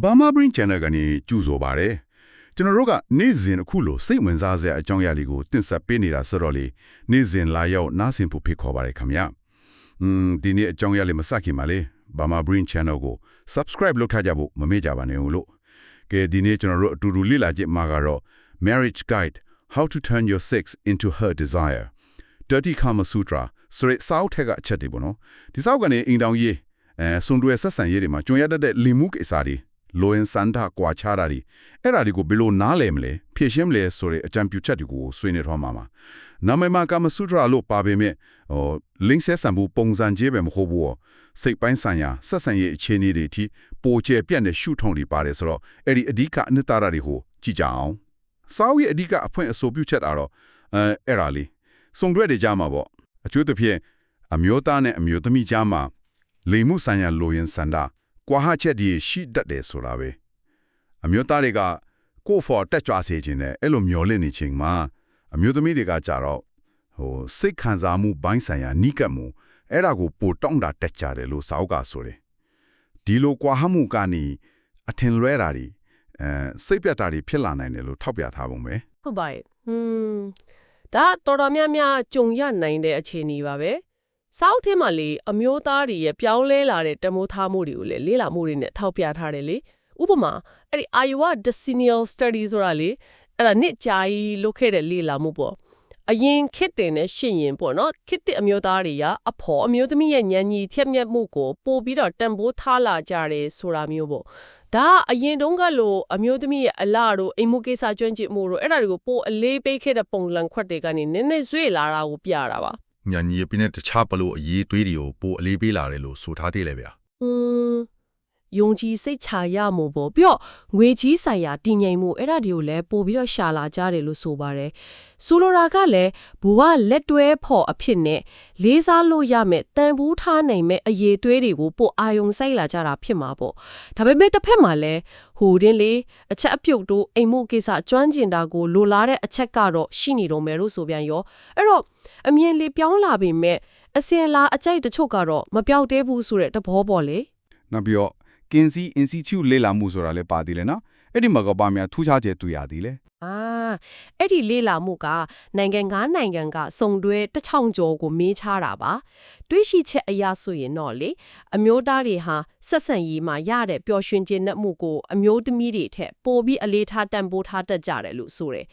Burma Brain Channel ကနေကြိုဆိုပါရယ်ကျွန်တော်တို့ကနေ့စဉ်အခုလိုစိတ်ဝင်စားစရာအကြောင်းအရာလေးကိုတင်ဆက်ပေးနေတာဆိုတော့လေနေ့စဉ်လာရောက်နားဆင်ဖို့ဖိတ်ခေါ်ပါရယ်ခင်ဗျာอืมဒီနေ့အကြောင်းအရာလေးမစခင်ပါလေ Burma Brain Channel ကို Subscribe လုပ်ထားကြဖို့မမေ့ကြပါနဲ့ဦးလို့ကဲဒီနေ့ကျွန်တော်တို့အတူတူလေ့လာကြည့်မှာကတော့ Marriage Guide How to Turn Your Sex into Her Desire Dirty Kama Sutra ဆိုတဲ့စာအုပ်ထက်ကအချက်တွေပေါ့နော်ဒီစာအုပ်ကနေအိမ်တောင်ရေးအဲဆွန်တွဲဆက်ဆံရေးတွေမှာကျွံရတတ်တဲ့လီမှုကိစ္စတွေ လိုအင်စန္ဒကွာခြားတာတွေအဲ့ဒါတွေကိုဘယ်လိုနားလည်မလဲဖြည့်ရှင်းမလဲဆိုတဲ့အကြံပြုချက်တွေကိုဆွေးနွေးထောင်းမှာပါနာမည်မှာကာမစုထရာလို့ပါပေမဲ့ဟို link ဆက်ဆံမှုပုံစံကြီးပဲမဟုတ်ဘူးစိတ်ပိုင်းဆိုင်ရာဆက်ဆံရေးအခြေအနေတွေအထိပိုကျပြန့်တဲ့ရှုထောင့်တွေပါတယ်ဆိုတော့အဲ့ဒီအဓိကအနှစ်သာရတွေကိုကြည့်ကြအောင်စာအုပ်ရဲ့အဓိကအဖွင့်အဆိုပြုချက်ကတော့အဲအဲ့ဒါလေးစုံတွဲတွေကြမှာပေါ့အကျိုးသဖြင့်အမျိုးသားနဲ့အမျိုးသမီးကြားမှာလိမ်မှုဆိုင်ရာလိုရင်စန္ဒ ကွာဟချက်တွေရှိတတ်တယ်ဆိုတာပဲအမျိုးသားတွေကကိုယ်ဖော်တက်ကြွစေခြင်းနဲ့အဲ့လိုမျောလင့်နေခြင်းမှာအမျိုးသမီးတွေကကြတော့ဟိုစိတ်ခံစားမှုဘိုင်းဆိုင်ရာနိကတ်မှုအဲ့ဒါကိုပိုတောင်းတာတက်ကြတယ်လို့စာအုပ်ကဆိုတယ်ဒီလိုကွာဟမှုကနေအထင်လွဲတာတွေအဲစိတ်ပြတ်တာတွေဖြစ်လာနိုင်တယ်လို့ထောက်ပြထားပုံပဲဟုတ်ပါရဲ့ဟွန်းဒါတော်တော်များများကြုံရနိုင်တဲ့အခြေအနေပါပဲ စောက်ထဲမှာလေအမျိုးသားတွေရဲ့ပြောင်းလဲလာတဲ့တမိုးထားမှုတွေကိုလေလေ့လာမှုတွေနဲ့ထောက်ပြထားတယ်လေဥပမာအဲ့ဒီ Iowa Decennial Study ဆိုတာလေအဲ့ဒါနှစ်ကြာကြီးလုပ်ခဲ့တဲ့လေ့လာမှုပေါ့အရင်ခစ်တင်နဲ့ရှင်ရင်ပေါ့နော်ခစ်တဲ့အမျိုးသားတွေကအဖော်အမျိုးသမီးရဲ့ဉာဏ်ကြီးထက်မြက်မှုကိုပို့ပြီးတော့တန်ဖိုးထားလာကြတယ်ဆိုတာမျိုးပေါ့ဒါကအရင်တုန်းကလို့အမျိုးသမီးရဲ့အလားတို့အိမ်မှုကိစ္စကျွမ်းကျင်မှုတို့အဲ့ဒါတွေကိုပို့အလေးပေးခဲ့တဲ့ပုံလန်ခွက်တွေကနေနည်းနည်းဇွေလာတာကိုပြတာပါ ညာညီပြင်းတဲ့တခြားဘလို့အရေးသွေးတွေကိုပိုအလေးပေးလာတယ်လို့ဆိုထားသေးလေဗျာอืม ယုံကြည်စိတ်ချရမှုပေါ့ပြီးတော့ငွေကြီးဆိုင်ရာတည်ငြိမ်မှုအဲ့ဒါတွေကိုလည်းပို့ပြီးတော့ရှာလာကြတယ်လို့ဆိုပါတယ်ဆိုလိုတာကလည်းဘဝလက်တွဲဖို့အဖြစ်နဲ့လေးစားလို့ရမယ်တန်ဖိုးထားနိုင်မဲ့အရေးသွေးတွေကိုပို့အာယုံစိုက်လာကြတာဖြစ်မှာပေါ့ဒါပေမဲ့တစ်ဖက်မှာလည်းဟိုတင်းလေအချက်အပြုတ်တို့အိမ်မှုကိစ္စကျွမ်းကျင်တာကိုလိုလားတဲ့အချက်ကတော့ရှိနေတော့မယ်လို့ဆိုပြန်ရောအဲ့တော့အမြင်လေးပြောင်းလာပေမဲ့အစင်လာအကြိုက်တချို့ကတော့မပြောက်သေးဘူးဆိုတဲ့သဘောပေါ့လေနောက်ပြီးတော့ Kinsey Institute လေ့လာမှုဆိုတာလည်းပါသေးတယ်နော်အဲ့ဒီမှာကဘာများထူးခြားချက်တွေ့ရသေးလဲ အာအဲ့ဒီလေးလာမှုကနိုင်ငံငါးနိုင်ငံကစုံတွဲတစ်ချောင်းကျော်ကိုမေးချတာပါတွေးရှိချက်အရာဆိုရင်တော့လေအမျိုးသားတွေဟာဆက်ဆံရေးမှာရတဲ့ပျော်ရွှင်ခြင်းနဲ့မှုကိုအမျိုးသမီးတွေထက်ပိုပြီးအလေးထားတန်ဖိုးထားတတ်ကြတယ်လို့ဆိုတယ်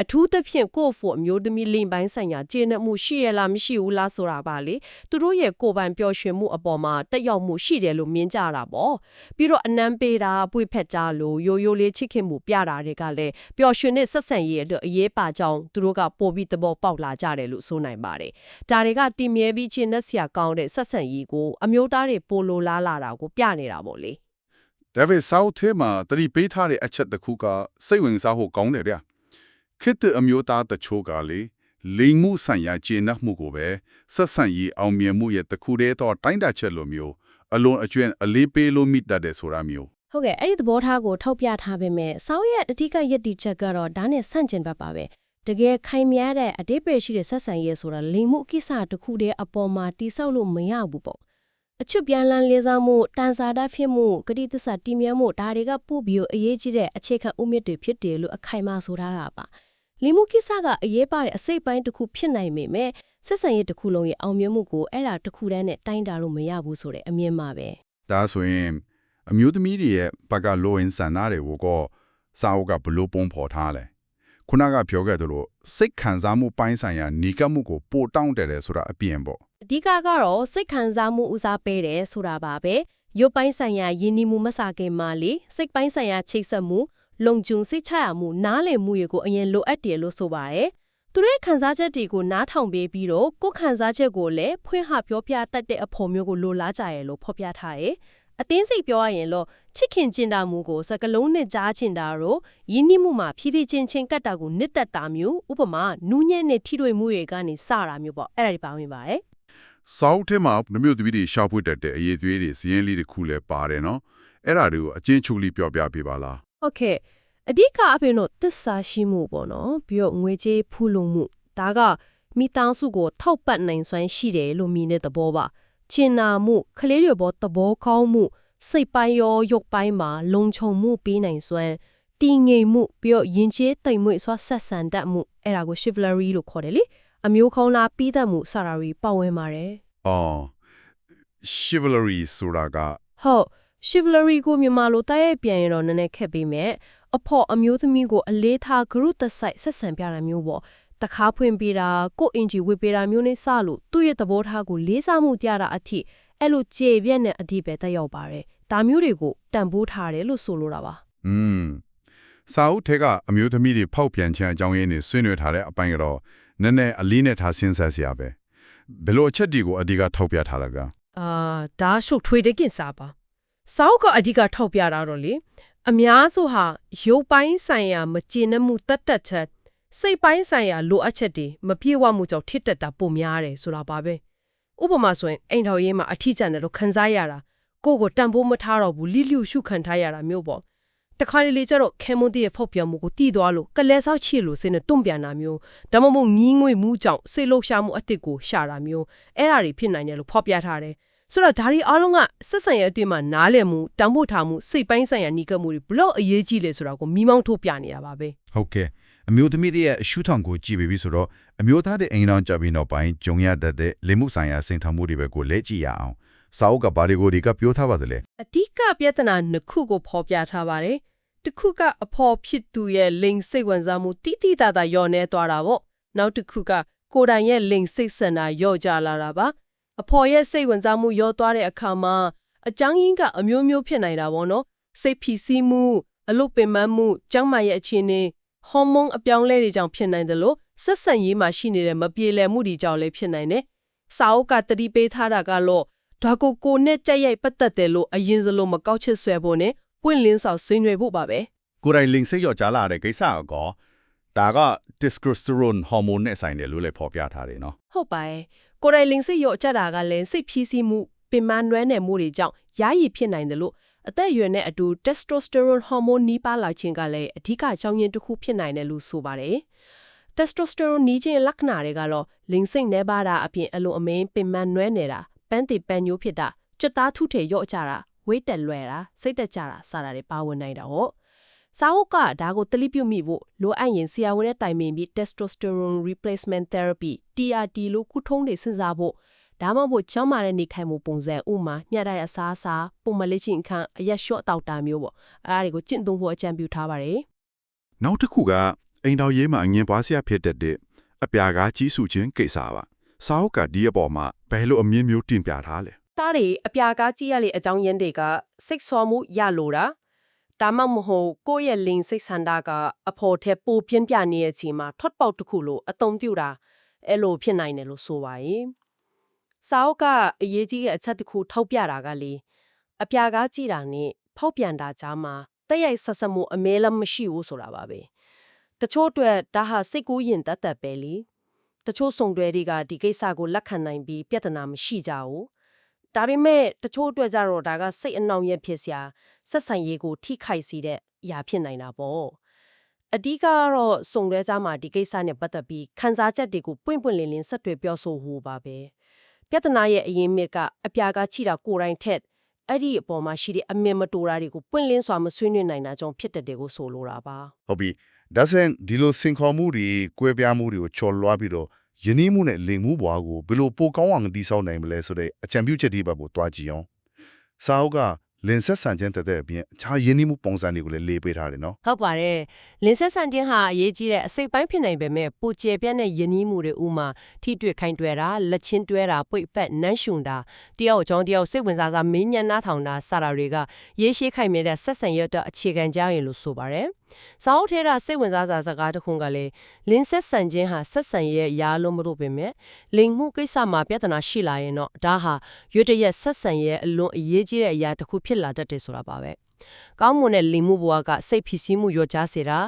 အထူးသဖြင့်ကိုယ့်ဖို့အမျိုးသမီးလိမ်ပိုင်းဆိုင်ရာကျေနပ်မှုရှိရလားမရှိဘူးလားဆိုတာပါလေသူတို့ရဲ့ကိုယ်ပိုင်ပျော်ရွှင်မှုအပေါ်မှာတက်ရောက်မှုရှိတယ်လို့မြင်ကြတာပေါ့ပြီးတော့အနမ်းပေးတာပွေဖက်ကြလို့ရိုးရိုးလေးချစ်ခင်မှုပြတာတွေကလည်းပျော်ရွှင်တဲ့ဆက်ဆံရေးအတွက်အရေးပါကြောင်းသူတို့ကပို့ပြီးသဘောပေါက်လာကြတယ်လို့ဆိုနိုင်ပါတယ်ဒါတွေကတည်မြဲပြီးချင်းနဲ့ဆရာကောင်းတဲ့ဆက်ဆံရေးကိုအမျိုးသားတွေပိုလိုလားလာတာကိုပြနေတာပေါ့လေဒါပေမဲ့ South ထဲမှာတတိပေးထားတဲ့အချက်တစ်ခုကစိတ်ဝင်စားဖို့ကောင်းတယ်ဗျာခေတ်အမျိုးသားတချို့ကလေလိမ်မှုဆိုင်ရာကျေနပ်မှုကိုပဲဆက်ဆံရေးအောင်မြင်မှုရဲ့တစ်ခုတည်းသောတိုင်းတာချက်လိုမျိုးအလွန်အကျွမ်းအလေးပေးလို့မိတတ်တယ်ဆိုတာမျိုး ဟုတ်ကဲ့အဲ့ဒီသဘောထားကိုထောက်ပြထားပေမဲ့စောင်းရဲ့အဓိကယက်တီချက်ကတော့ဒါနဲ့ဆန့်ကျင်ဘက်ပါပဲတကယ်ခိုင်မြဲတဲ့အတိတ်ပဲရှိတဲ့ဆက်ဆံရေးဆိုတာလိမ်မှုကိစ္စတစ်ခုတည်းအပေါ်မှာတိဆောက်လို့မရဘူးပေါ့အချွတ်ပြန်လန်းလေးစားမှုတန်စာတဖြစ်မှုဂတိသစ္စာတည်မြဲမှုဒါတွေကပို့ပြီးအရေးကြီးတဲ့အခြေခံဥမြစ်တွေဖြစ်တယ်လို့အခိုင်အမာဆိုထားတာပါလိမ်မှုကိစ္စကအရေးပါတဲ့အစိတ်ပိုင်းတစ်ခုဖြစ်နိုင်ပေမဲ့ဆက်ဆံရေးတစ်ခုလုံးရဲ့အောင်မြင်မှုကိုအဲ့ဒါတစ်ခုတည်းနဲ့တိုင်းတာလို့မရဘူးဆိုတဲ့အမြင်ပါပဲဒါဆိုရင် အမျိုးသမီးတွေရဲ့ဘက်ကလိုအင်ဆန္ဒတွေကိုក៏စာအုပ်ကဘလို့ပုံဖော်ထားလဲခုနကပြောခဲ့သလိုစိတ်ခံစားမှုပိုင်းဆိုင်ရာညီကပ်မှုကိုပိုတောင်းတယ်တယ်ဆိုတာအပြင်ပေါ့အဓိကကတော့စိတ်ခံစားမှုဦးစားပေးတယ်ဆိုတာပါပဲရုပ်ပိုင်းဆိုင်ရာယဉ်နီးမှုမစခင်မှာလေစိတ်ပိုင်းဆိုင်ရာချိတ်ဆက်မှုလုံခြုံစိတ်ချရမှုနားလည်မှုတွေကိုအရင်လိုအပ်တယ်လို့ဆိုပါတယ်သူတို့ရဲ့ခံစားချက်တွေကိုနားထောင်ပေးပြီးတော့ကိုယ်ခံစားချက်ကိုလည်းဖွင့်ဟပြောပြတတ်တဲ့အဖို့မျိုးကိုလိုလားကြရလို့ဖော်ပြထားတယ် အတင်းစိတ်ပြောရရင်တော့ချစ်ခင်ကျင်တာမှုကိုစကလုံးနဲ့ကြားချင်တာတော့ယဉ်နီးမှုမှာဖြည်းဖြည်းချင်းချင်းကတ်တာကိုနစ်တက်တာမျိုးဥပမာနူးညံ့တဲ့ထိတွေ့မှုတွေကနေစတာမျိုးပေါ့အဲ့ဒါတွေပါဝင်ပါတယ်စောက်ထဲမှာနှမျိုးသမီးတွေရှောက်ဖွေတတ်တဲ့အရေးသွေးတွေစီးရင်လေးတစ်ခုလည်းပါတယ်နော်အဲ့ဒါတွေကိုအချင်းချုပ်လေးပြောပြပေးပါလားဟုတ်ကဲ့အဓိကအပြင်တော့သစ္စာရှိမှုပေါ့နော်ပြီးတော့ငွေကြေးဖူးလုံမှုဒါကမိသားစုကိုထောက်ပံ့နိုင်စွမ်းရှိတယ်လို့မြင်တဲ့သဘောပါ ချင်နာမှုကလေးတွေဘောသဘောကောင်းမှုစိတ်ပိုင်းရောရုပ်ပိုင်းမှာလုံခြုံမှုပေးနိုင်စွမ်းတည်ငြိမ်မှုပြီးတော့ယဉ်ကျေးတိမ်မွေ့စွာဆက်ဆံတတ်မှုအဲ့ဒါကို chivalry လို့ခေါ်တယ်လေအမျိုးခေါင်းလားပြီးတတ်မှုစတာတွေပါဝင်ပါတယ်အော် chivalry ဆိုတာကဟုတ် chivalry ကိုမြန်မာလိုတိုက်ရိုက်ပြန်ရင်တော့နည်းနည်းခက်ပေးမယ်အဖို့အမျိုးသမီးကိုအလေးထားဂရုတစိုက်ဆက်ဆံပြတာမျိုးပေါ့ တခါဖွင့်ပေးတာကိုယ့်အင်ဂျီဝစ်ပေးတာမျိုးနဲ့စလို့သူ့ရဲ့သဘောထားကိုလေးစားမှုကြတာအထိအဲ့လိုကြေပြက်တဲ့အဓိပ္ပာယ်တက်ရောက်ပါတယ်ဒါမျိုးတွေကိုတန်ဖိုးထားတယ်လို့ဆိုလိုတာပါอืมစာအုပ်ထဲကအမျိုးသမီးတွေဖောက်ပြန်ခြင်းအကြောင်းရင်းတွေဆွေးနွေးထားတဲ့အပိုင်းကတော့နည်းနည်းအလေးနဲ့ထားစဉ်းစားစရာပဲဘယ်လိုအချက်ဒီကိုအဓိကထောက်ပြထားလဲဗျာအာဒါရှုပ်ထွေးတဲ့ကိစ္စပါစောက်ကအဓိကထောက်ပြတာတော့လေအများစုဟာရုပ်ပိုင်းဆိုင်ရာမကျေနပ်မှုတတ်တတ်ချက် စိတ်ပိုင်းဆိုင်ရာလိုအပ်ချက်တွေမပြေဝမှုကြောင့်ထစ်တက်တာပုံများတယ်ဆိုတာပါပဲဥပမာဆိုရင်အိမ်တော်ရေးမှာအထီးကျန်တယ်လို့ခံစားရတာကိုယ့်ကိုတန်ဖိုးမထားတော့ဘူးလိလိရှုခံထားရတာမျိုးပေါ့တခါလေလေကျတော့ခဲမွန်တီရဲ့ဖောက်ပြန်မှုကိုတီးသွားလို့ကလဲဆောက်ချီလို့စိတ်နဲ့တွန့်ပြန်တာမျိုးဒါမှမဟုတ်ငီးငွေ့မှုကြောင့်စိတ်လှုပ်ရှားမှုအတစ်ကိုရှာတာမျိုးအဲ့ဒါတွေဖြစ်နိုင်တယ်လို့ဖော်ပြထားတယ်ဆိုတော့ဒါတွေအားလုံးကဆက်ဆံရဲ့အတွင်းမှာနားလည်မှုတောင်းဖို့ထားမှုစိတ်ပိုင်းဆိုင်ရာနှီးကပ်မှုတွေဘလို့အရေးကြီးလဲဆိုတာကိုမိမောင်းထုတ်ပြနေတာပါပဲဟုတ်ကဲ့ အမျိုးသမီးတွေရဲ့အရှုထောင်ကိုကြည့်ပြီးပြီဆိုတော့အမျိုးသားတဲ့အိမ်တော်ကြပြီးနောက်ပိုင်းဂျုံရတတ်တဲ့လေမှုဆိုင်ရာစိန်ထောင်မှုတွေပဲကိုလက်ကြည့်ရအောင်စာအုပ်ကဘာတွေကိုဒီကပြောထားပါသလဲအဓိကပြဿနာနှစ်ခုကိုဖော်ပြထားပါတယ်တစ်ခုကအဖော်ဖြစ်သူရဲ့လိင်စိတ်ဝင်စားမှုတိတိတသာညော့နေသွားတာပေါ့နောက်တစ်ခုကကိုယ်တိုင်ရဲ့လိင်စိတ်ဆန္ဒညော့ကြလာတာပါအဖော်ရဲ့စိတ်ဝင်စားမှုညော့သွားတဲ့အခါမှာအကြောင်းရင်းကအမျိုးမျိုးဖြစ်နိုင်တာပေါ့နော်စိတ်ဖိစီးမှုအလုတ်ပင်ပန်းမှုကျန်းမာရဲ့အခြေအနေ ဟော်မုန်းအပြောင်းအလဲတွေကြောင့်ဖြစ်နိုင်တယ်လို့ဆက်ဆံရေးမှာရှိနေတဲ့မပြေလည်မှုတွေကြောင့်လည်းဖြစ်နိုင်တယ်စာအုပ်ကတတိပေးထားတာကတော့ဒါကိုကိုနဲ့ကြက်ရိုက်ပတ်သက်တယ်လို့အရင်စလို့မကောက်ချစ်ဆွဲဖို့နဲ့ပွင့်လင်းစွာဆွေးနွေးဖို့ပါပဲကိုယ်တိုင်လိင်စိတ်ရော့ကြားလာတဲ့ကိစ္စကောဒါက testosterone hormone နဲ့ဆိုင်တယ်လို့လည်းဖော်ပြထားတယ်နော်ဟုတ်ပါရဲ့ကိုယ်တိုင်လင်စိတ်ရော့ကြတာကလည်းစိတ်ဖြီးစီးမှုပင်မနွမ်းနယ်မှုတွေကြောင့်ယာယီဖြစ်နိုင်တယ်လို့ အသက်အရွယ်နဲ့အတူ testosterone hormone နီးပါးလာခြင်းကလည်းအဓိကအကြောင်းရင်းတစ်ခုဖြစ်နိုင်တယ်လို့ဆိုပါတယ် testosterone နီးခြင်းလက္ခဏာတွေကတော့လင်စိတ်နှဲပါတာအပြင်အလိုအမင်းပင်မနွမ်းနေတာပန်းတီပန်းညိုးဖြစ်တာကြွတ်သားထုထေရော့ကြတာဝိတ်တက်လွယ်တာစိတ်တက်ကြတာစတာတွေပါဝင်နိုင်တာဟုတ်စာအုပ်ကဒါကိုတလိပြုမိဖို့လိုအပ်ရင်ဆရာဝန်နဲ့တိုင်ပင်ပြီး testosterone replacement therapy TRT လို့ကုထုံးတွေစဉ်းစားဖို့ ဒါမှမဟုတ်ချမ်းမာတဲ့နေခိုင်မှုပုံစံဥမာမျှတတဲ့အစားအစာပုံမလေးချင်းအခန့်အရက်လျှော့တောက်တာမျိုးပေါ့အဲဒါတွေကိုကျင့်သုံးဖို့အကြံပြုထားပါတယ်နောက်တစ်ခုကအိမ်တော်ရေးမှာအငင်းပွားစရာဖြစ်တတ်တဲ့အပြာကားကြီးစုခြင်းကိစ္စပါစာအုပ်ကဒီအပေါ်မှာဘယ်လိုအမြင်မျိုးတင်ပြထားလဲသားတွေအပြာကားကြည့်ရလေအကြောင်းရင်းတွေကစိတ်ဆော်မှုရလိုတာဒါမှမဟုတ်ကိုယ့်ရဲ့လင်စိတ်ဆန္ဒကအဖို့ထက်ပိုပြင်းပြနေတဲ့အချိန်မှာထွက်ပေါက်တစ်ခုလိုအတုံးပြူတာအဲ့လိုဖြစ်နိုင်တယ်လို့ဆိုပါရင် စာအုပ်ကအရေးကြီးတဲ့အချက်တစ်ခုထောက်ပြတာကလေအပြာကားကြည့်တာနဲ့ဖောက်ပြန်တာကြားမှာတက်ရိုက်ဆက်ဆက်မှုအမဲလည်းမရှိဘူးဆိုတာပါပဲတချို့အတွက်ဒါဟာစိတ်ကူးရင်တတ်တတ်ပဲလေတချို့စုံတွေတွေကဒီကိစ္စကိုလက်ခံနိုင်ပြီးပြဿနာမရှိကြဘူးဒါပေမဲ့တချို့အတွက်ကြတော့ဒါကစိတ်အနှောင့်အယှက်ဖြစ်စရာဆက်ဆံရေးကိုထိခိုက်စေတဲ့အရာဖြစ်နိုင်တာပေါ့အဓိကကတော့စုံရဲကြမှာဒီကိစ္စနဲ့ပတ်သက်ပြီးခန်းစားချက်တွေကိုပွင့်ပွင့်လင်းလင်းဆက်တွေ့ပြောဆိုဟိုပါပဲ ပြဿနာရဲ့အရင်မြစ်ကအပြာကချိတာကိုယ်တိုင်ထက်အဲ့ဒီအပေါ်မှာရှိတဲ့အမြင်မတူတာတွေကိုပွင့်လင်းစွာမဆွေးနွေးနိုင်တာကြောင့်ဖြစ်တဲ့တွေကိုဆိုလိုတာပါဟုတ်ပြီဒါဆန်ဒီလိုစင်ခေါ်မှုတွေကွဲပြားမှုတွေကိုချော်လွှားပြီးတော့ယဉ်နီးမှုနဲ့လိမ်မှုဘွားကိုဘယ်လိုပိုကောင်းအောင်တည်ဆောက်နိုင်မလဲဆိုတဲ့အကြံပြုချက်တွေဘက်ကိုတွားကြည့်အောင်စာအုပ်က လင်ဆက်ဆန်ခြင်းတက်တဲ့အပြင်အခြားယဉ်နီးမှုပုံစံတွေကိုလည်းလေးပေးထားတယ်နော်ဟုတ်ပါတယ်လင်းဆက်ဆန်တင်းဟာအရေးကြီးတဲ့အစိတ်ပိုင်းဖြစ်နိုင်ပေမဲ့ပူကျဲပြတ်တဲ့ယဉ်နီးမှုတွေဥမာထိတွေ့ခိုင်တွယ်တာလက်ချင်းတွဲတာပွိတ်ဖက်နန်းရှုံတာတယောက်အကြောင်းတယောက်စိတ်ဝင်စားစားမင်းညံ့နှားထောင်တာစတာတွေကရေးရှိခိုင်မြဲတဲ့ဆက်ဆံရတဲ့အခြေခံကြောင်းရင်လို့ဆိုပါတယ်စာအုပ်ထဲကစိတ်ဝင်စားစားစကားတစ်ခုကလည်းလင်းဆက်ဆန်ခြင်းဟာဆက်ဆံရဲ့အရာလုံးမလို့ပေမဲ့လိမ်မှုကိစ္စမှာပြဿနာရှိလာရင်တော့ဒါဟာရွတ်တရက်ဆက်ဆံရဲ့အလွန်အရေးကြီးတဲ့အရာတစ်ခုဖြစ်လာတတ်တယ်ဆိုတာပါပဲ။ကောင်းမွန်တဲ့လိမ်မှုဘဝကစိတ်ဖြစ်စည်းမှုရောကြားစေတာ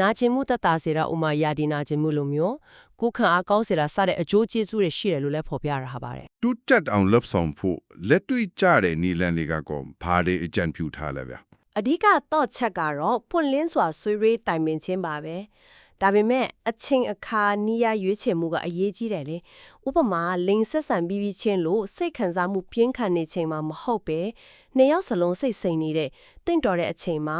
နာကျင်မှုတက်တာစေတာဥမာယာဒီနာကျင်မှုလိုမျိုးကိုယ်ခံအားကောင်းစေတာစတဲ့အကျိုးကျေးဇူးတွေရှိတယ်လို့လည်းဖော်ပြရတာပါတယ်တူတက်အောင်လှပ်ဆောင်ဖို့လက်တွေ့ကြတဲ့နီလန်တွေကကောဘာတွေအကြံပြုထားလဲဗျာအဓိကတော့ချက်ကတော့ပွင့်လင်းစွာဆွေးနွေးတိုင်ပင်ခြင်းပါပဲ ဒါဒါပေမဲ့အချင်းအခါနီးရရွေးချယ်မှုကအရေးကြီးတယ်လေဥပမာလိန်ဆက်ဆံပြီးပြီးချင်းလို့စိတ်ခံစားမှုပြင်းထန်နေချိန်မှာမဟုတ်ပဲနှစ်ယောက်စလုံးစိတ်စိမ်နေတဲ့တင့်တော်တဲ့အချိန်မှာ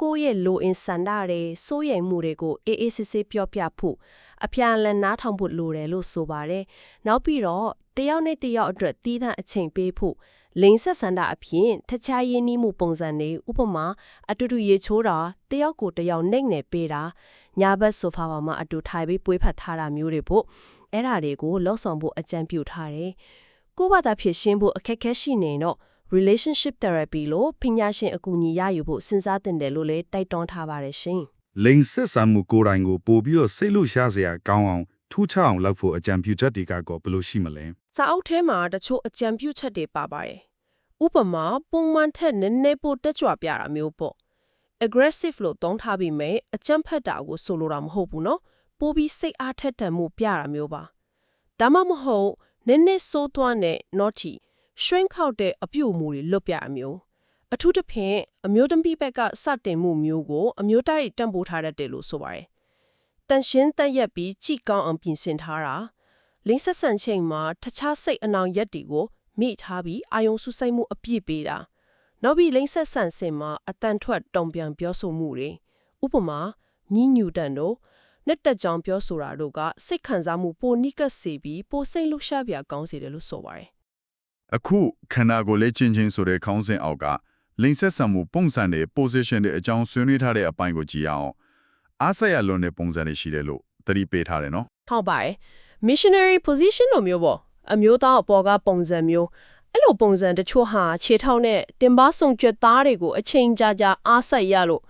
ကိုယ့်ရဲ့လိုအင်ဆန္ဒတွေစိုးရိမ်မှုတွေကိုအေးအေးဆေးဆေးပြောပြဖို့ အပြန်အလှန်နားထောင်ဖို့လိုတယ်လို့ဆိုပါတယ်နောက်ပြီးတော့တယောက်နဲ့တယောက်အတွက်တီးသန့်အချိန်ပေးဖို့လိန်ဆက်ဆန္ဒအဖြစ်တခြားရင်းနှီးမှုပုံစံတွေဥပမာအတူတူရေချိုးတာတယောက်ကိုတယောက်နှိမ့်နေပေးတာညာဘက်ဆိုဖာပေါ်မှာအတူထိုင်ပြီးပွေးဖတ်ထားတာမျိုးတွေပေါ့အဲ့ဒါတွေကိုလောက်ဆောင်ဖို့အကြံပြုထားတယ်ကိုယ့်ဘာသာဖြစ်ရှင်းဖို့အခက်အခဲရှိနေတော့ relationship therapy လို့ပညာရှင်အကူအညီရယူဖို့စဉ်းစားတင်တယ်လို့လည်းတိုက်တွန်းထားပါတယ်ရှင် လိန်ဆက်ဆံမှုကိုယ်တိုင်ကိုပို့ပြီးတော့စိတ်လို့ရှားစရာကောင်းအောင်ထူးခြားအောင်လုပ်ဖို့အကြံပြုချက်တွေကတော့ဘယ်လိုရှိမလဲ။စာအုပ်ထဲမှာတချို့အကြံပြုချက်တွေပါပါတယ်။ဥပမာပုံမှန်ထက်နည်းနည်းပိုတက်ကြွပြတာမျိုးပေါ့။ aggressive လို့သုံးထားပြီးမယ်အကြံဖက်တာကိုဆိုလိုတာမဟုတ်ဘူးနော်။ပိုပြီးစိတ်အားထက်သန်မှုပြတာမျိုးပါ။ဒါမှမဟုတ်နည်းနည်းဆိုးသွမ်းတဲ့ naughty ရွှင်ခောက်တဲ့အပြုအမူတွေလွတ်ပြအမျိုး။ အထူးသဖြင့်အမျိုးသမီးဘက်ကစတင်မှုမျိုးကို အမျိုးသားတွေတံပိုးထားတတ်တယ်လို့ဆိုပါတယ်တန်ရှင်းတက်ရက်ပြီးကြည်ကောင်းအောင်ပြင်ဆင်ထားတာလင်းဆက်ဆန်ချိန်မှာတခြားစိတ်အနောင်ရက်တွေကိုမိထားပြီးအာယုံဆူစိတ်မှုအပြည့်ပေးတာနောက်ပြီးလိမ့်ဆက်ဆန်စင်မှာအတန်ထွက်တုံပြန်ပြောဆိုမှုတွေဥပမာညညူတန်တို့နဲ့တက်ကြောင်ပြောဆိုတာတို့ကစိတ်ခံစားမှုပိုနိကပ်စေပြီးပိုစိတ်လှရှားပြကောင်းစေတယ်လို့ဆိုပါတယ်အခုခန္ဓာကိုယ်လေးချင်းချင်းဆိုတဲ့ခေါင်းစဉ်အောက်က လိန်ဆက်ဆံမှုပုံစံတွေ position တွေအကြောင်းဆွေးနွေးထားတဲ့အပိုင်းကိုကြည့်ရအောင်အားဆက်ရလွန်တဲ့ပုံစံတွေရှိတယ်လို့သတိပေးထားတယ်နော်ဟုတ်ပါတယ် missionary position လိုမျိုးပေါ့အမျိုးသားအပေါ်ကပုံစံမျိုးအဲ့လိုပုံစံတချို့ဟာခြေထောက်နဲ့တင်ပါဆုံကျွတ်သားတွေကိုအချိန်ကြာကြာအားဆက်ရလို့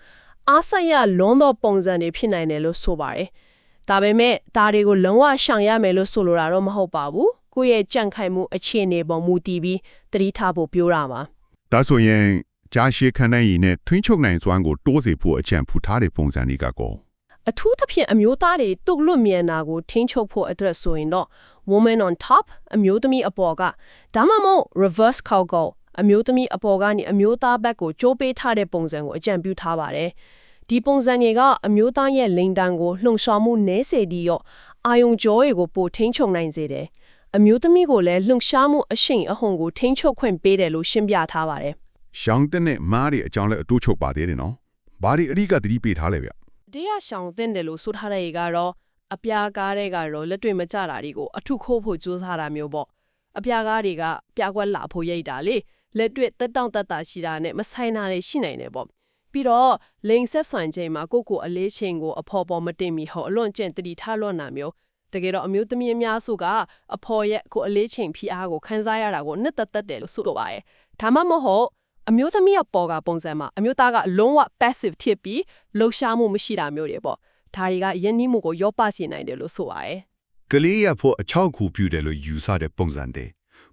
အားဆက်ရလွန်သောပုံစံတွေဖြစ်နိုင်တယ်လို့ဆိုပါတယ်ဒါပေမဲ့ဒါတွေကိုလုံးဝရှောင်ရမယ်လို့ဆိုလိုတာတော့မဟုတ်ပါဘူးကိုယ့်ရဲ့ကြံ့ခိုင်မှုအခြေအနေပေါ်မူတည်ပြီးတတိထားဖို့ပြောတာပါဒါဆိုရင် ကြာရှည်ခံနိုင်ရည်နဲ့ထွင်းချုပ်နိုင်စွမ်းကိုတိုးစေဖို့အကြံဖူထားတဲ့ပုံစံတွေကကောအထူးသဖြင့်အမျိုးသားတွေတုတ်လွတ်မြန်တာကိုထိန်းချုပ်ဖို့အတွက်ဆိုရင်တော့ woman on top အမျိုးသမီးအပေါ်ကဒါမှမဟုတ် reverse cowgirl အမျိုးသမီးအပေါ်ကနေအမျိုးသားဘက်ကိုကြိုးပေးထားတဲ့ပုံစံကိုအကြံပြုထားပါတယ်ဒီပုံစံတွေကအမျိုးသားရဲ့လိန်တန်းကိုလှုံ့ဆော်မှုနည်းစေပြီးတော့အာယုံကြောတွေကိုပိုထိန်းချုပ်နိုင်စေတယ်အမျိုးသမီးကိုလည်းလှုံ့ဆော်မှုအရှိန်အဟုန်ကိုထိန်းချုပ်ခွင့်ပေးတယ်လို့ရှင်းပြထားပါတယ် ရှောင်းတဲ့နဲ့မားတွေအကြောင်းလည်းအတူချုပ်ပါသေးတယ်နော်ဘာတွေအဓိကသတိပေးထားလဲဗျတရားရှောင်တဲ့တယ်လို့ဆိုထားတဲ့ရေကတော့အပြာကားတဲ့ကတော့လက်တွေ့မကြတာတွေကိုအထုခိုးဖို့ကြိုးစားတာမျိုးပေါ့အပြာကားတွေကပြာကွက်လာဖို့ရိတ်တာလေလက်တွေ့တက်တောင့်တက်တာရှိတာနဲ့မဆိုင်တာတွေရှိနိုင်တယ်ပေါ့ပြီးတော့လိန်ဆက်ဆိုင်ချိန်မှာကိုယ့်ကိုယ်အလေးချိန်ကိုအဖော်ပေါ်မတင်မီဟောအလွန်ကျင့်တတိထားလွန်တာမျိုးတကယ်တော့အမျိုးသမီးအများစုကအဖော်ရဲ့ကိုယ်အလေးချိန်ဖိအားကိုခန်းစားရတာကိုနှစ်သက်သက်တယ်လို့ဆိုလိုပါတယ်ဒါမှမဟုတ် အမျိုးသမီးရဲ့ပေါ်ကပုံစံမှာအမျိုးသားကလုံးဝ passive ဖြစ်ပြီးလှုပ်ရှားမှုမရှိတာမျိုးတွေပေါ့ဒါတွေကယဉ်နီးမှုကိုရောပစေနိုင်တယ်လို့ဆိုပါတယ်ကလေးရဖို့အချောက်ကူပြုတယ်လို့ယူဆတဲ့ပုံစံတွေ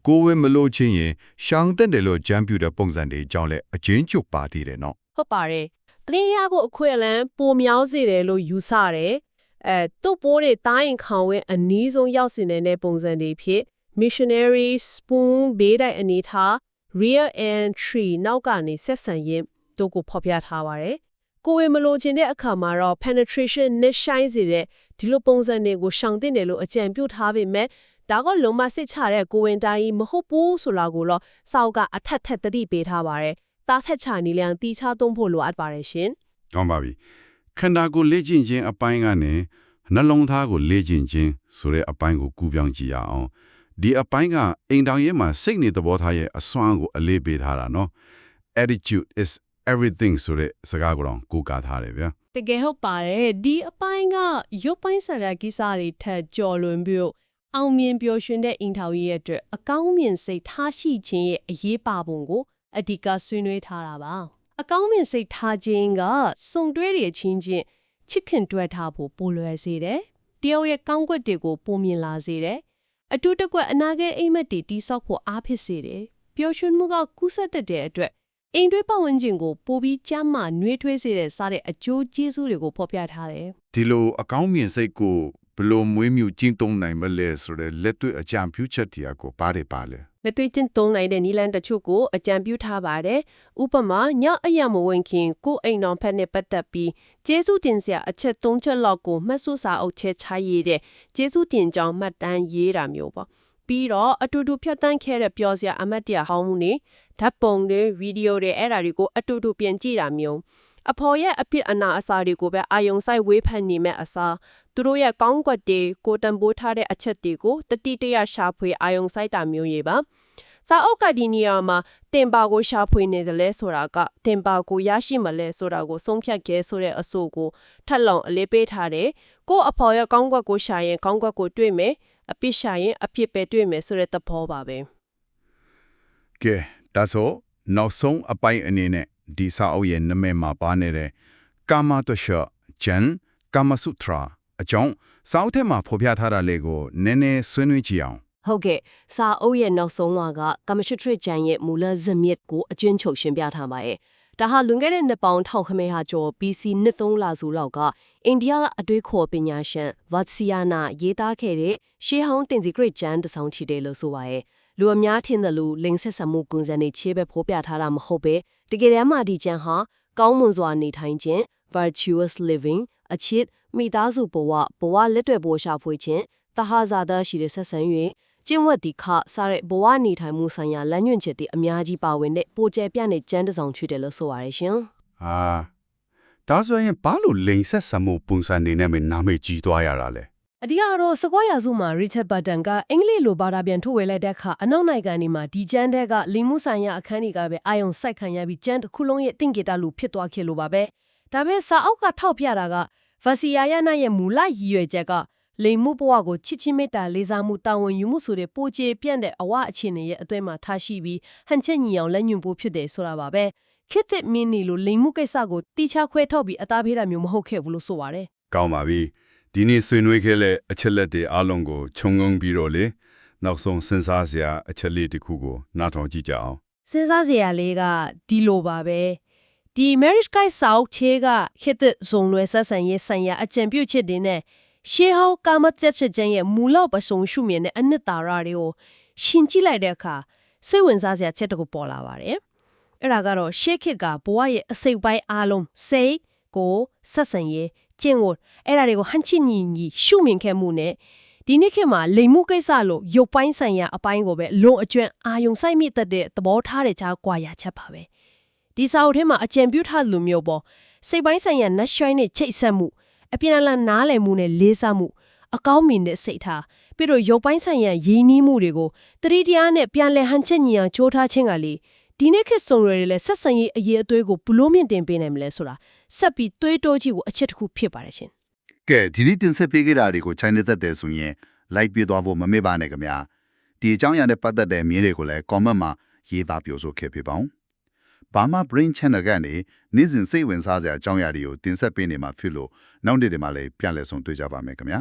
ကိုယ်ဝင်မလို့ချင်းရင်ရှောင်းတက်တယ်လို့ကြမ်းပြတဲ့ပုံစံတွေအကြောင်းလဲအချင်းချုပ်ပါသေးတယ်နော်ဟုတ်ပါတယ်တရင်ရကိုအခွင့်အလန်းပိုမြောင်းစေတယ်လို့ယူဆတယ်အဲသူ့ပိုးတွေတားရင်ခေါင်ဝဲအနည်းဆုံးရောက်စင်တဲ့ပုံစံတွေဖြစ် missionary spoon ဘေးတိုင်အနေထား rear entry နောက်ကနေဆက်ဆံရင်တို့ကိုဖော်ပြထားပါတယ်ကိုယ်ဝေမလို့ခြင်းတဲ့အခါမှာတော့ penetration နဲ့ shine စေတဲ့ဒီလိုပုံစံတွေကိုရှောင်တင်တယ်လို့အကြံပြုထားပေမဲ့ဒါကလုံးမစစ်ချတဲ့ကိုဝင်တိုင်းမဟုတ်ဘူးဆိုတာကိုတော့စောက်ကအထက်ထက်တတိပေးထားပါတယ်တားထက်ချနီလျံတီချသုံးဖို့လိုအပ်ပါတယ်ရှင်ကောင်းပါပြီခန္ဓာကိုယ်လေ့ကျင့်ခြင်းအပိုင်းကနေနှလုံးသားကိုလေ့ကျင့်ခြင်းဆိုတဲ့အပိုင်းကိုကူးပြောင်းကြည့်ရအောင် ဒီအပိုင်းကအိမ်တောင်ရဲမှာစိတ်နေသဘောထားရဲ့အစွမ်းကိုအလေးပေးထားတာနော် attitude is everything ဆိုတဲ့စကားကိုတော့ကိုးကားထားတယ်ဗျာတကယ်ဟုတ်ပါတယ်ဒီအပိုင်းကရုပ်ပိုင်းဆိုင်ရာကိစ္စတွေထက်ကြော်လွန်ပြီးတော့အောင်မြင်ပျော်ရွှင်တဲ့အင်တာဗျူးရဲ့အတွက်အကောင်းမြင်စိတ်ထားရှိခြင်းရဲ့အရေးပါပုံကိုအဓိကဆွေးနွေးထားတာပါအကောင်းမြင်စိတ်ထားခြင်းကစုံတွဲရချင်းချင်းချစ်ခင်တွဲထားဖို့ပိုလွယ်စေတယ်တယောက်ရဲ့ကောင်းကွက်တွေကိုပုံမြင်လာစေတယ် အတူတကွအနာဂတ်အိမ်မက်တွေတိဆောက်ဖို့အားဖြစ်စေတယ်ပျော်ရွှင်မှုကကူးဆက်တတ်တဲ့အတွက်အိမ်တွဲပတ်ဝန်းကျင်ကိုပိုပြီးကြမ်းမှနှွေးထွေးစေတဲ့စတဲ့အကျိုးကျေးဇူးတွေကိုဖော်ပြထားတယ်ဒီလိုအကောင်းမြင်စိတ်ကိုဘ လို့မွေးမြူကျင့်သုံးနိုင်မလဲဆိုတဲ့လက်တွေ့အကြံပြုချက်တရားကိုပါတယ်ပါလေလက်တွေ့ကျင့်သုံးနိုင်တဲ့နီလန်တချို့ကိုအကြံပြုထားပါတယ်။ဥပမာညအယမဝင်ခင်ကိုယ့်အိမ်တော်ဖက်နဲ့ပတ်သက်ပြီးကျေးဇူးတင်စရာအချက်၃ချက်လောက်ကိုမှတ်စုစာအုပ်ချက်ချရေးတဲ့ကျေးဇူးတင်ကြောင်းမှတ်တမ်းရေးတာမျိုးပေါ့။ပြီးတော့အတူတူဖြတ်တန်းခဲ့တဲ့ပြောစရာအမတ်တရားဟောင်းမှုနေဓာတ်ပုံတွေဗီဒီယိုတွေအဲ့ဒါတွေကိုအတူတူပြန်ကြည့်တာမျိုး အဖော်ရဲ့အဖြစ်အနာအစာတွေကိုပဲအာယုံဆိုင်ဝေးဖန်နေမဲ့အစားသူတို့ရဲ့ကောင်းကွက်တွေကိုတန်ဖိုးထားတဲ့အချက်တွေကိုတတိတရရှာဖွေအာယုံဆိုင်တာမျိုးရေးပါစာအုပ်ကဒီနီယာမှာတင်ပါကိုရှာဖွေနေတယ်လဲဆိုတာကတင်ပါကိုရရှိမလဲဆိုတာကိုဆုံးဖြတ်ခဲ့ဆိုတဲ့အဆိုကိုထပ်လောင်အလေးပေးထားတယ်။ကို့အဖော်ရဲ့ကောင်းကွက်ကိုရှာရင်ကောင်းကွက်ကိုတွေ့မယ်။အပြစ်ရှာရင်အပြစ်ပဲတွေ့မယ်ဆိုတဲ့သဘောပါပဲကဲဒါဆိုနောက်ဆုံးအပိုင်းအနေနဲ့ ဒီစာအုပ်ရဲ့နာမည်မှာပါနေတဲ့ကာမတရှဂျန်ကာမစုထရာအကြောင်းစာအုပ်ထဲမှာဖော်ပြထားတာလေးကိုနည်းနည်းဆွေးနွေးကြည့်အောင်။ဟုတ်ကဲ့စာအုပ်ရဲ့နောက်ဆုံးကကမ္မရှုထရကျန်ရဲ့မူလဇမြစ်ကိုအကျွင်းချုပ်ရှင်းပြထားပါရဲ့။ဒါဟာလွန်ခဲ့တဲ့နှစ်ပေါင်းထောင်ခမဲဟာကျော် BC နှစ်သုံးလစုလောက်ကအိန္ဒိယအတွေးခေါ်ပညာရှင်ဝတ်စီယာနာရေးသားခဲ့တဲ့ရှေးဟောင်းတင်စီဂရိတ်ကျမ်းတစ်စောင်ထီတယ်လို့ဆိုပါရဲ့။ လူအများထင်တယ်လို့လိင်ဆက်ဆံမှုကွန်စံနေချေးပဲဖော်ပြထားတာမဟုတ်ပဲတကယ်တမ်းမှဒီကျမ်းဟာကောင်းမွန်စွာနေထိုင်ခြင်း virtuous living အချစ်မိသားစုဘဝဘဝလက်တွေ့ဘဝရှာဖွေခြင်းတဟဇာတရှိတဲ့ဆက်ဆံ၍ကျင့်ဝတ်ဒီခစားတဲ့ဘဝနေထိုင်မှုဆိုင်ရာလမ်းညွှန်ချက်တွေအများကြီးပါဝင်တဲ့ပိုကျယ်ပြန့်တဲ့ကျမ်းတစ်စောင်ချွေတယ်လို့ဆိုပါရရှင်အာဒါဆိုရင်ဘာလို့လိန်ဆက်ဆံမှုပုံစံနေနဲ့မနာမည်ကြီးသွားရတာလဲ အဓိကတော့စကွာရာစုမှာ Richard Burton ကအင်္ဂလိပ်လိုဘာသာပြန်ထုတ်ဝေလိုက်တဲ့အခါအနောက်နိုင်ငံတွေမှာဒီကျန်းတဲ့ကလီမှုဆိုင်ရာအခန်းတွေကပဲအာယုံစိုက်ခံရပြီးကျန်းတစ်ခုလုံးရဲ့တင့်ကေတာလူဖြစ်သွားခဲ့လို့ပါပဲဒါပေမဲ့စာအုပ်ကထောက်ပြတာကဗစီယာယနာရဲ့မူလရည်ရွယ်ချက်ကလိမ်မှုဘဝကိုချစ်ချင်းမေတ္တာလေးစားမှုတာဝန်ယူမှုဆိုတဲ့ပိုကျေပြန့်တဲ့အဝအခြေအနေရဲ့အသွဲမှာထားရှိပြီးဟန်ချက်ညီအောင်လက်ညွန်ဖို့ဖြစ်တယ်ဆိုတာပါပဲခေတ်သစ်မင်းနီလိုလိမ်မှုကိစ္စကိုတီချခွဲထုတ်ပြီးအသားဖေးတာမျိုးမဟုတ်ခဲ့ဘူးလို့ဆိုပါတယ်ကောင်းပါပြီ ဒီနေ့ဆွေးနွေးခဲ့တဲ့အချက်လက်တွေအားလုံးကိုခြုံငုံပြီးတော့လေနောက်ဆုံးစဉ်းစားစရာအချက်လေးတစ်ခုကိုနားထောင်ကြည့်ကြအောင်စဉ်းစားစရာလေးကဒီလိုပါပဲဒီ marriage guide စာအုပ်ချေကခေတ်သစ်ဇုံလွယ်ဆက်ဆံရေးဆိုင်ရာအကြံပြုချက်တွေနဲ့ရှေးဟောင်းကာမချက်ချက်ချင်းရဲ့မူလောက်ပစုံရှုမြင်တဲ့အနှစ်သာရတွေကိုရှင်ကြည့်လိုက်တဲ့အခါစိတ်ဝင်စားစရာချက်တစ်ခုပေါ်လာပါတယ်အဲ့ဒါကတော့ရှေးခေတ်ကဘဝရဲ့အစိတ်ပိုင်းအားလုံးစိတ်ကိုယ်ဆက်ဆံရေး ကျင့်ဝတ်အဲ့ဒါတွေကိုဟန်ချစ်ညီညီရှုမြင်ခဲ့မှုနဲ့ဒီနေ့ခေတ်မှာလိမ်မှုကိစ္စလို့ရုပ်ပိုင်းဆိုင်ရာအပိုင်းကိုပဲလုံအကျွမ်းအာယုံစိုက်မိတတ်တဲ့သဘောထားတဲ့ကြားကွာရချက်ပါပဲဒီစာအုပ်ထဲမှာအကြံပြုထားလိုမျိုးပေါ့စိတ်ပိုင်းဆိုင်ရာနှရွှိုင်းနဲ့ချိတ်ဆက်မှုအပြင်းအထန်နားလည်မှုနဲ့လေးစားမှုအကောင်းမြင်တဲ့စိတ်ထားပြီးတော့ရုပ်ပိုင်းဆိုင်ရာရင်းနှီးမှုတွေကိုတတိတရားနဲ့ပြန်လည်ဟန်ချက်ညီအောင်ကြိုးထားခြင်းကလေဒီနေ့ခေတ်စုံရည်လည်းဆက်ဆံရေးအရေးအသွေးကိုဘလို့မြင့်တင်ပေးနိုင်မလဲဆိုတာ ဆက်ပြီးတွေးတောကြည့်ဖို့အချက်တစ်ခုဖြစ်ပါတယ်ရှင်ကဲဒီနေ့တင်ဆက်ပေးခဲ့တာတွေကို China သက်တယ်ဆိုရင် like ပြသွားဖို့မမေ့ပါနဲ့ခင်ဗျာဒီအကြောင်းအရာနဲ့ပတ်သက်တဲ့မြင်တွေကိုလည်း comment မှာရေးသားပြောဆိုခဲ့ပြပါဦးဘာမှ brain channel ကနေနေ့စဉ်စိတ်ဝင်စားစရာအကြောင်းအရာတွေကိုတင်ဆက်ပေးနေမှာဖြစ်လို့နောက်နေ့တွေမှာလည်းပြန်လည်ဆုံတွေ့ကြပါမယ်ခင်ဗျာ